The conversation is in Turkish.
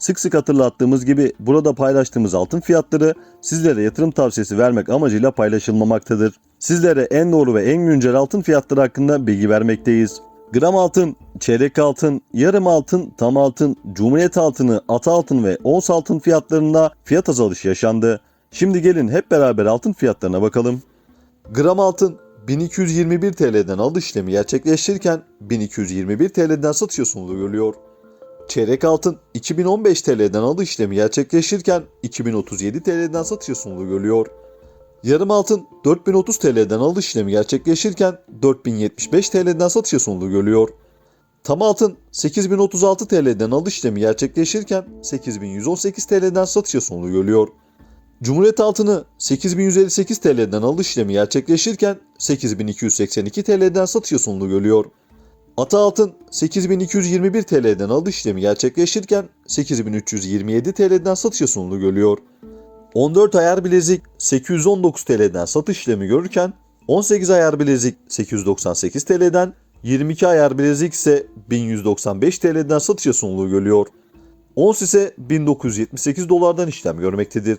Sık sık hatırlattığımız gibi burada paylaştığımız altın fiyatları sizlere yatırım tavsiyesi vermek amacıyla paylaşılmamaktadır. Sizlere en doğru ve en güncel altın fiyatları hakkında bilgi vermekteyiz. Gram altın, çeyrek altın, yarım altın, tam altın, cumhuriyet altını, at altın ve ons altın fiyatlarında fiyat azalışı yaşandı. Şimdi gelin hep beraber altın fiyatlarına bakalım. Gram altın 1221 TL'den alış işlemi gerçekleştirirken 1221 TL'den satışa sunuluyor görülüyor. Çeyrek altın 2015 TL'den alış işlemi gerçekleştirirken 2037 TL'den satışa sunuluyor görülüyor. Yarım altın 4030 TL'den alış işlemi gerçekleştirirken 4075 TL'den satışa sunuluyor görülüyor. Tam altın 8036 TL'den alış işlemi gerçekleştirirken 8118 TL'den satışa sunuluyor görülüyor. Cumhuriyet altını 8158 TL'den alış işlemi gerçekleştirirken 8282 TL'den satışa sunuluyor görülüyor. Ata altın 8221 TL'den alış işlemi gerçekleştirirken 8327 TL'den satışa sunuluyor görülüyor. 14 ayar bilezik 819 TL'den satış işlemi görürken 18 ayar bilezik 898 TL'den 22 ayar bilezik ise 1195 TL'den satışa sunuluyor görülüyor. Ons ise 1978 dolardan işlem görmektedir.